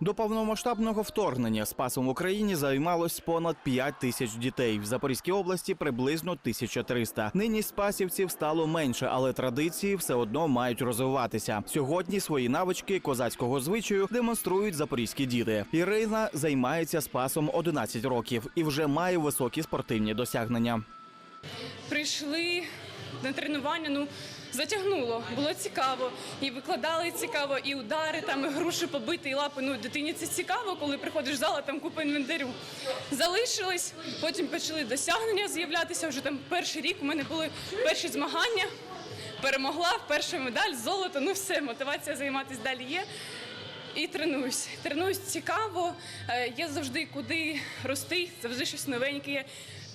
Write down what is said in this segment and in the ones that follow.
До повномасштабного вторгнення спасом в Україні займалось понад 5 тисяч дітей. В Запорізькій області приблизно 1300. Нині спасівців стало менше, але традиції все одно мають розвиватися. Сьогодні свої навички козацького звичаю демонструють запорізькі діти. Ірина займається спасом 11 років і вже має високі спортивні досягнення. Прийшли на тренування, ну затягнуло, було цікаво. І викладали цікаво, і удари, там, і груші побити, і лапи. Ну, дитині це цікаво, коли приходиш в зал, а там купа інвентарю. Залишились, потім почали досягнення з'являтися. Вже там перший рік у мене були перші змагання. Перемогла, перша медаль, золото, ну все, мотивація займатися далі є. І тренуюсь. Тренуюсь цікаво, е, є завжди куди рости, завжди щось новеньке є.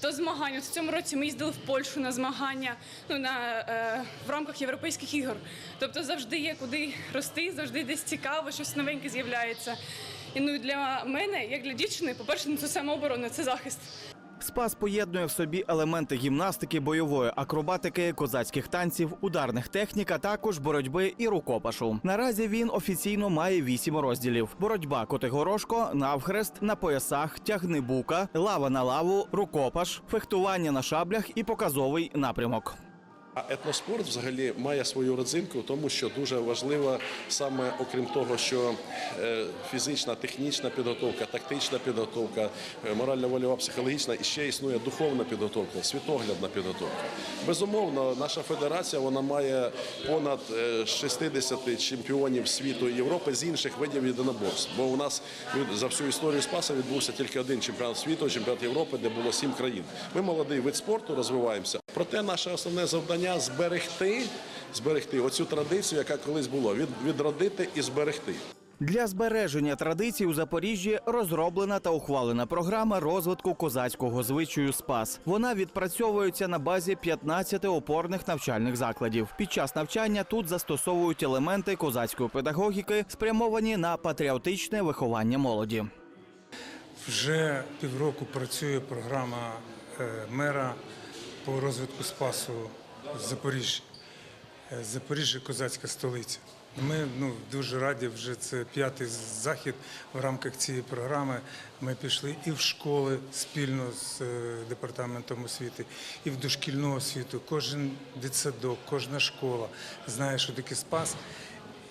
То змагання. От в цьому році ми їздили в Польщу на змагання ну, на, е, в рамках європейських ігор. Тобто завжди є куди рости, завжди десь цікаво, щось новеньке з'являється. І ну, для мене, як для дівчини, по-перше, ну, це самооборона, це захист. Спас поєднує в собі елементи гімнастики, бойової акробатики, козацьких танців, ударних технік, а також боротьби і рукопашу. Наразі він офіційно має вісім розділів: боротьба котигорошко, навхрест, на поясах, тягни бука, лава на лаву, рукопаш, фехтування на шаблях і показовий напрямок. А етноспорт взагалі має свою родзинку, тому що дуже важливо саме окрім того, що е, фізична, технічна підготовка, тактична підготовка, е, морально-вольова, психологічна і ще існує духовна підготовка, світоглядна підготовка. Безумовно, наша федерація вона має понад е, 60 чемпіонів світу і Європи з інших видів єдиноборств. Бо у нас за всю історію Спаса відбувся тільки один чемпіонат світу, чемпіонат Європи, де було сім країн. Ми молодий вид спорту, розвиваємося. Проте наше основне завдання зберегти, зберегти оцю традицію, яка колись була, від, відродити і зберегти. Для збереження традицій у Запоріжжі розроблена та ухвалена програма розвитку козацького звичаю Спас. Вона відпрацьовується на базі 15 опорних навчальних закладів. Під час навчання тут застосовують елементи козацької педагогіки, спрямовані на патріотичне виховання молоді. Вже півроку працює програма е, мера по розвитку спасу в Запоріжжі. Е, Запоріжжя козацька столиця. Ми ну, дуже раді, вже це п'ятий захід в рамках цієї програми. Ми пішли і в школи спільно з е, департаментом освіти, і в дошкільну освіту. Кожен дитсадок, кожна школа знає, що таке спас.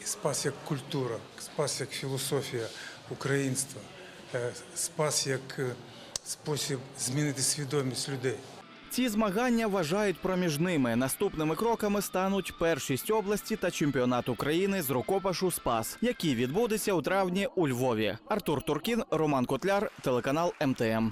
Спас як культура, спас як філософія українства, е, спас як спосіб змінити свідомість людей. Ці змагання вважають проміжними. Наступними кроками стануть першість області та чемпіонат України з рукопашу Спас, який відбудеться у травні у Львові. Артур Туркін, Роман Котляр, телеканал МТМ.